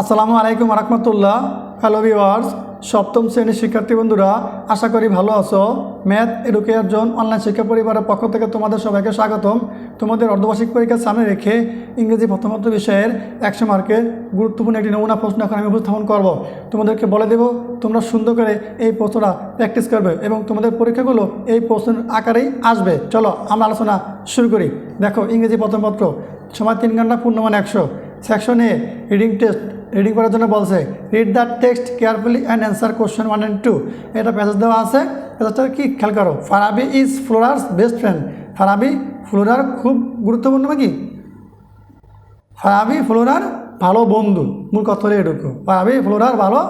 আসসালামু আলাইকুম রহমতুল্লাহ। Hello viewers সপ্তম শ্রেণির শিক্ষার্থী বন্ধুরা, আশা করি ভালো আছো। ম্যাথ এডুকেয়ার জোন অনলাইন শিক্ষা পরিবারের পক্ষ থেকে তোমাদের সবাইকে স্বাগতম। তোমাদের অর্ধবার্ষিক পরীক্ষার সামনে রেখে ইংরেজি প্রথমত বিষয়ের একশো মার্কের গুরুত্বপূর্ণ একটি নমুনা প্রশ্ন এখন আমি উপস্থাপন করব। তোমাদেরকে বলে দেব, তোমরা সুন্দর করে এই প্রশ্নটা প্র্যাকটিস করবে এবং তোমাদের পরীক্ষাগুলো এই প্রশ্নের আকারেই আসবে। চলো আমরা আলোচনা শুরু করি। দেখো, ইংরেজি প্রথমপত্র, সময় তিন ঘণ্টা পূর্ণমান একশো। Section A reading test reading করার জন্য বলছে read the text carefully and answer question one and two এটা প্যাসেজ দেওয়া আছে। প্যাসেজটা কি? খেয়াল করো Farabi is ফ্লোরার best friend Farabi ফ্লোরার খুব গুরুত্বপূর্ণ নাকি ফারাবি ফ্লোরার ভালো বন্ধু। মূল কথা এটুকু। ফারাবি ফ্লোরার ভালো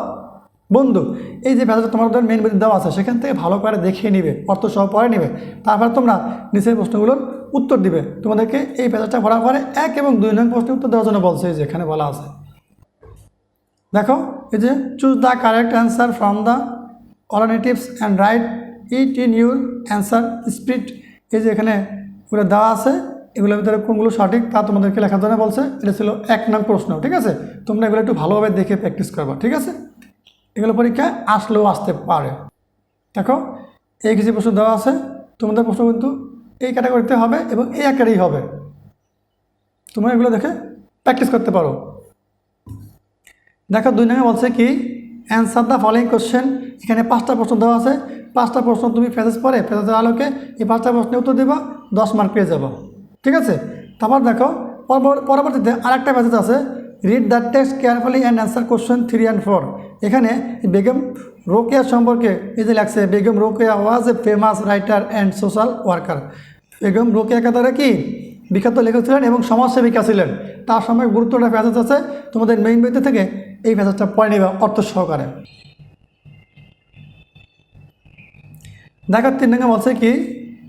বন্ধু, এই যে প্যাসেজটা তোমাদের মেন বই দেওয়া আছে, সেখান থেকে ভালো করে দেখিয়ে নিবে, অর্থ সহ পড়ে নিবে। তারপর তোমরা নিচের প্রশ্নগুলোর উত্তর দিবে। তোমাদেরকে এই প্যাসেজটা ভরা পরে এক এবং দুই নং প্রশ্নের উত্তর দেওয়ার জন্য বলছে, এই যে এখানে বলা আছে। দেখো, এই যে choose the correct answer from the alternatives and write it in your answer speed এই যে এখানে পুরো দেওয়া আছে, এগুলোর ভিতরে কোনগুলো সঠিক তা তোমাদেরকে লেখার জন্য বলছে। এটা ছিল এক নং প্রশ্ন, ঠিক আছে? তোমরা এগুলো একটু ভালোভাবে দেখে প্র্যাকটিস করবা, ঠিক আছে? এগুলো পরীক্ষা আসলেও আসতে পারে। দেখো এই কিছু প্রশ্ন দেওয়া আছে। তোমাদের প্রশ্ন কিন্তু এই ক্যাটাগরিতে হবে এবং এই আকারেই হবে। তোমরা এগুলো দেখে প্র্যাকটিস করতে পারো। দেখো, দুই নম্বরে বলছে কি অ্যান্সার দ্য ফলোয়িং কোশ্চেন এখানে পাঁচটা প্রশ্ন দেওয়া আছে। পাঁচটা প্রশ্ন তুমি ফেসেস পরে ফেসেসের আলোকে এই পাঁচটা প্রশ্নের উত্তর দেবা, দশ মার্ক পেয়ে যাব। ঠিক আছে? তারপর দেখো পরবর- পরবর্তীতে আরেকটা প্যাসেজ আছে। Read the text carefully and answer question three and four এখানে বেগম রোকেয়া সম্পর্কে এই যে লাগছে Begum Rokeya was a famous writer and social worker Begum Rokeya Katara কি? বিখ্যাত লেখক ছিলেন এবং সমাজসেবিকা ছিলেন। তার সময় গুরুত্বটা প্যাসেজ আছে। তোমাদের মেইন বইতে থেকে এই প্যাসেজটা পড়ে নেবে অর্থ সহকারে। দেখার তিন নম্বর বলছে কি?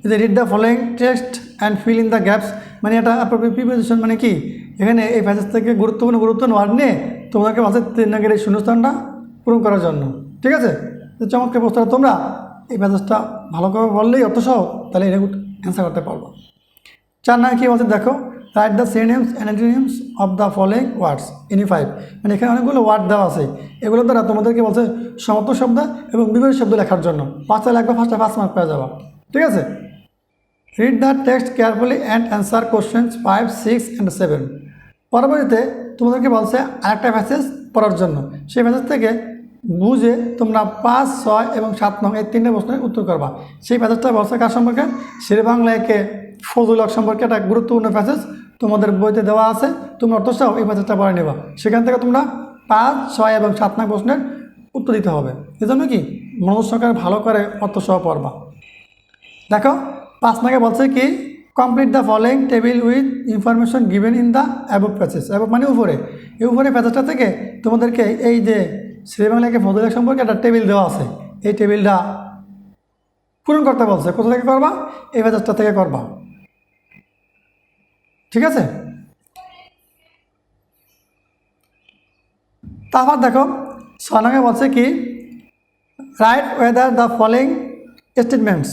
যে read the following text and fill in the gaps মানে এটা প্রিপোজিশন মানে কি? এখানে এই প্যাসেজ থেকে গুরুত্বপূর্ণ গুরুত্বপূর্ণ ওয়ার্ড নিয়ে তোমাদেরকে বলছে তিন নম্বরের এই শূন্যস্থানটা পূরণ করার জন্য। ঠিক আছে? চমৎকার প্রশ্নটা তোমরা এই প্যাসেজটা ভালো করে বললেই অর্থ সহ, তাহলে এটা অ্যান্সার করতে পারব। চার নয় কী বলছে দেখো? Write the synonyms and antonyms of the following words any five মানে এখানে অনেকগুলো ওয়ার্ড দেওয়া আছে। এগুলো দ্বারা তোমাদেরকে বলছে সমর্থ শব্দ এবং বিপরীত শব্দ লেখার জন্য। পাঁচটা লাগবে ফার্স্টে পাঁচ মার্ক পেয়ে যাবা। ঠিক আছে? Read the text carefully and answer questions five six and seven পরবর্তীতে তোমাদেরকে বলছে আরেকটা প্যাসেজ পড়ার জন্য। সেই প্যাসেজ থেকে বুঝে তোমরা পাঁচ, ছয় এবং সাত নং এই তিনটে প্রশ্নের উত্তর করবা। সেই প্যাসেজটা বলছে কার সম্পর্কে? শের বাংলা একে হক সম্পর্কে একটা গুরুত্বপূর্ণ প্যাসেজ তোমাদের বইতে দেওয়া আছে। তোমরা অর্থ সহ এই প্যাসেজটা পড়ে নেবা। সেখান থেকে তোমরা পাঁচ, ছয় এবং সাত নং প্রশ্নের উত্তর দিতে হবে। এজন্য কি? মনোজ সরকার ভালো করে অর্থ সহ পড়বা। দেখো, পাঁচ নাগে বলছে কি complete the following table with information given in the above passage above মানে উপরে। এই উপরে প্যাসেজটা থেকে তোমাদেরকে এই যে শ্রীবাংলাকে ফজলের সম্পর্কে একটা টেবিল দেওয়া আছে, এই টেবিলটা পূরণ করতে বলছে। কোথা থেকে করবা? এই প্যাসেজটা থেকে করবা। ঠিক আছে? তারপর দেখো ছনাগে বলছে কি write whether the following statements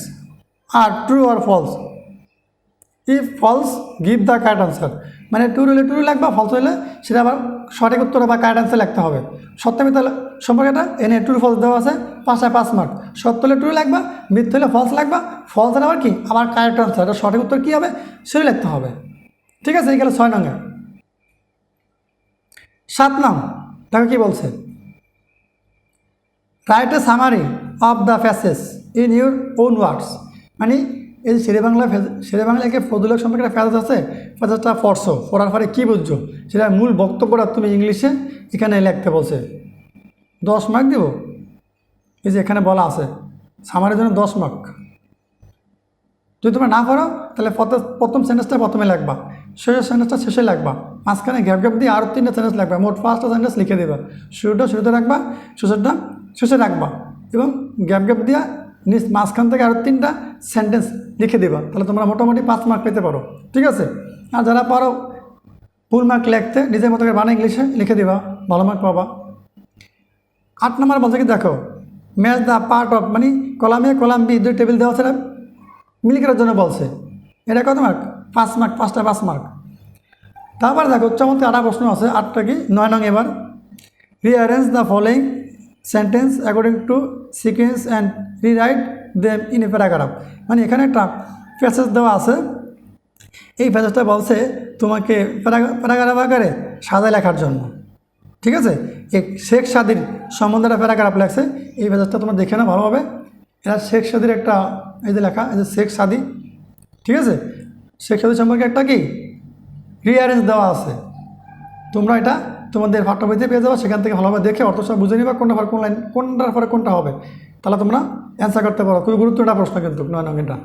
are true or false if false give the correct answer মানে ট্রু হলে ট্রু লাগবে ফলস হলে সেটা আবার সঠিক উত্তর বা কারেক্ট আনসার লিখতে হবে। সত্য মিথ্যা সম্পর্কে এনে ট্রু ফলস দেওয়া আছে পাঁচটায় পাঁচ মার্ক সত্য হলে ট্রু লাগবে মিথ্যা হলে ফলস লাগবে ফলস হলে আবার কি? আবার কারেক্ট আনসার এটা সঠিক উত্তর কী হবে? সেটাই লিখতে হবে। ঠিক আছে, এই গেলে ছয় নঙ্গে সাত নং, দেখো কী বলছে? Write a summary of the passage in your own words মানে এই যে শেরে বাংলা শেরে বাংলাকে ফজুলের সম্পর্কে একটা প্যাসেজ আছে। প্যাসেজটা পড়ছো, পড়ার পরে কী বুঝছ? সেটা মূল বক্তব্যটা তুমি ইংলিশে এখানে লিখতে বলছে। দশ মার্ক দেব? এই যে এখানে বলা আছে। সামারের জন্য দশ মার্ক যদি তোমরা না পারো তাহলে প্রথম- সেন্টেন্সটা প্রথমে লাগবা শেষের সেন্টেন্সটা শেষে লিখবা। মাঝখানে গ্যাপ গ্যাপ দিয়ে আরও তিনটা সেন্টেন্স লিখবা। মোট পাঁচটা সেন্টেন্স লিখে দেবা। শুরুটা শুরুতে রাখবা, শেষেরটা শেষে রাখবা এবং গ্যাপ গ্যাপ দিয়া নিজ মাঝখান থেকে আরও তিনটা সেন্টেন্স লিখে দেবা, তাহলে তোমরা মোটামুটি পাঁচ মার্ক পেতে পারো, ঠিক আছে? আর যারা পারো ফুল মার্ক লিখতে, নিজের মতো করে বানা ইংলিশে লিখে দিবা, ভালো মার্ক পাবা। আট নম্বর বলছে কি, দেখো ম্যাচ দ্য পার্ট অফ মানে কলাম এ কলাম বি, দুই টেবিল দেওয়া আছে মিল করার জন্য বলছে। এটা কত মার্ক পাঁচ মার্ক পাঁচটা পাঁচ মার্ক তারপর দেখো, চমৎকার আটা প্রশ্ন আছে, আটটা কি? নয় নং এবার। Rearrange the following sentence according to sequence and re rewrite them in a paragraph. মানে এখানে একটা প্যাসেজ দেওয়া আছে। এই প্যাসেজটা বলছে, তোমাকে প্যারাগ্রাফ প্যারাগ্রাফ আকারে সাদা লেখার জন্য। ঠিক আছে? শেখ সাদির সম্বন্ধে একটা প্যারাগ্রাফ লেখছে। এই প্যাসেজটা তোমরা দেখে না ভালোভাবে। এটা শেখ সাদির একটা এই যে লেখা, এই যে শেখ সাদি। ঠিক আছে? শেখ সাদি সম্পর্কে একটা কি? রিয়ারেঞ্জ দেওয়া আছে। তোমরা এটা তোমাদের পাঠ্যবইতে পেয়ে যাবে, সেখান থেকে ভালোভাবে দেখে অর্থ সব বুঝে নিবা কোনটা পর কোন লাইন কোনটার পরে কোনটা হবে। তাহলে তোমরা অ্যান্সার করতে পারো। খুবই গুরুত্বপূর্ণ প্রশ্ন কিন্তু, নয় এটা।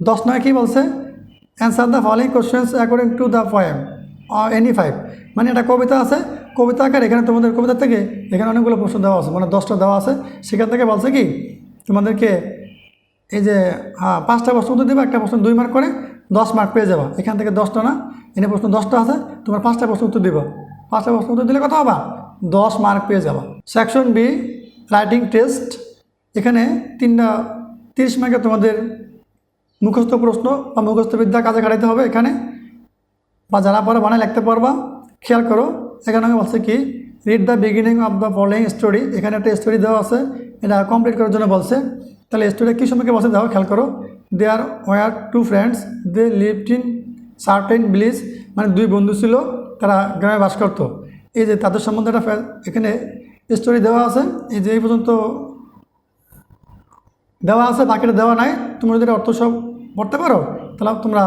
দশ নয় কী বলছে? Answer the following questions according to the poem any five মানে একটা কবিতা আছে, কবিতা আকার এখানে তোমাদের কবিতা থেকে এখানে অনেকগুলো প্রশ্ন দেওয়া আছে মানে দশটা দেওয়া আছে। সেখান থেকে বলছে কি, তোমাদেরকে এই যে হ্যাঁ পাঁচটা প্রশ্ন উত্তর দেবে, একটা প্রশ্ন দুই মার্ক করে দশ মার্ক পেয়ে যাবা। এখান থেকে দশটা না এনে প্রশ্ন দশটা আছে, তোমার পাঁচটা প্রশ্ন উত্তর দিবা। পাঁচটা প্রশ্ন উত্তর দিলে কত হবা? দশ মার্ক পেয়ে যাবা। সেকশন বি রাইটিং টেস্ট এখানে তিনটা, তিরিশ মার্কে তোমাদের মুখস্থ প্রশ্ন বা মুখস্থ বিদ্যা কাজে খাটাইতে হবে এখানে। বা যারা পরে বানায় লিখতে পারবা। খেয়াল করো, এখানে আমি বলছে কি read the beginning of the following story এখানে একটা স্টোরি দেওয়া আছে, এটা কমপ্লিট করার জন্য বলছে। তাহলে স্টোরি কী সম্পর্কে বলছে দেখো, খেয়াল করো। They are were two friends they lived in certain village মানে দুই বন্ধু ছিল। তারা গ্রামে বাস করতো। এই যে তাদের সম্বন্ধে একটা এখানে স্টোরি দেওয়া আছে। এই যে এই পর্যন্ত দেওয়া আছে, বাকিটা দেওয়া নাই। তোমরা যদি অর্থ সব পড়তে পারো, তাহলে তোমরা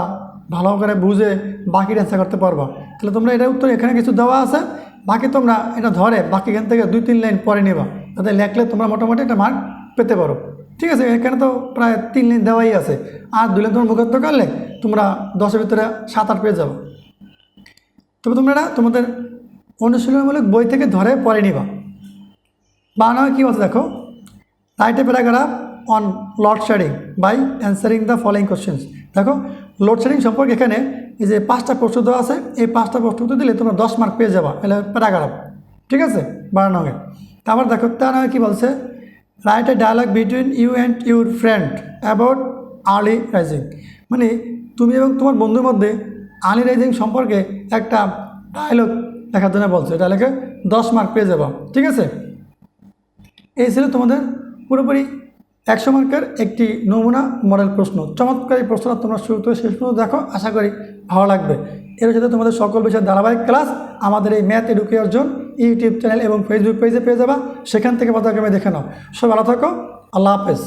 ভালো করে বুঝে বাকি অ্যান্সার করতে পারবা। তাহলে তোমরা এটা উত্তর এখানে কিছু দেওয়া আছে। বাকি তোমরা এটা ধরে, বাকি এখান থেকে দুই তিন লাইন পরে নেবা। তাতে লেখলে তোমরা মোটামুটি একটা মার্ক পেতে পারো। ঠিক আছে, এখানে তো প্রায় তিন লাইন দেওয়াই আছে। আর দুই লাইন তোমার মুখস্থ করলে তোমরা দশের ভিতরে সাত, আট পেয়ে যাব। তবে তোমরা তোমাদের অনুশীলনমূলক বই থেকে ধরে পরে নিবা। বাংলা কী বলছে দেখো? Write a paragraph on load shedding by answering the following questions দেখো লোড শেডিং সম্পর্কে এখানে এই যে পাঁচটা প্রশ্ন দেওয়া আছে, এই পাঁচটা প্রশ্ন উত্তর দিলে তোমরা দশ মার্ক পেয়ে যাবা। এলে প্যারাগ্রাফ ঠিক আছে? বানানো হবে তারপর দেখো তার কী বলছে? Write a dialogue between you and your friend about early rising মানে তুমি এবং তোমার বন্ধুর মধ্যে আর্লি রাইজিং সম্পর্কে একটা ডায়লগ দেখার জন্য বলছে। ডায়লগে দশ মার্ক পেয়ে যাবা। ঠিক আছে? এই ছিল তোমাদের পুরোপুরি একশো মার্কের একটি নমুনা মডেল প্রশ্ন। চমৎকার এই প্রশ্নটা তোমরা শুরু থেকে শেষ পর্যন্ত দেখো, আশা করি ভালো লাগবে। এর সাথে তোমাদের সকল বিষয়ের ধারাবাহিক ক্লাস আমাদের এই ম্যাথ এডুকেশন ইউটিউব চ্যানেল এবং ফেসবুক পেজে পেয়ে যাবা। সেখান থেকে পতাকামে দেখে নাও। সব ভালো থাকো, আল্লাহ হাফেজ।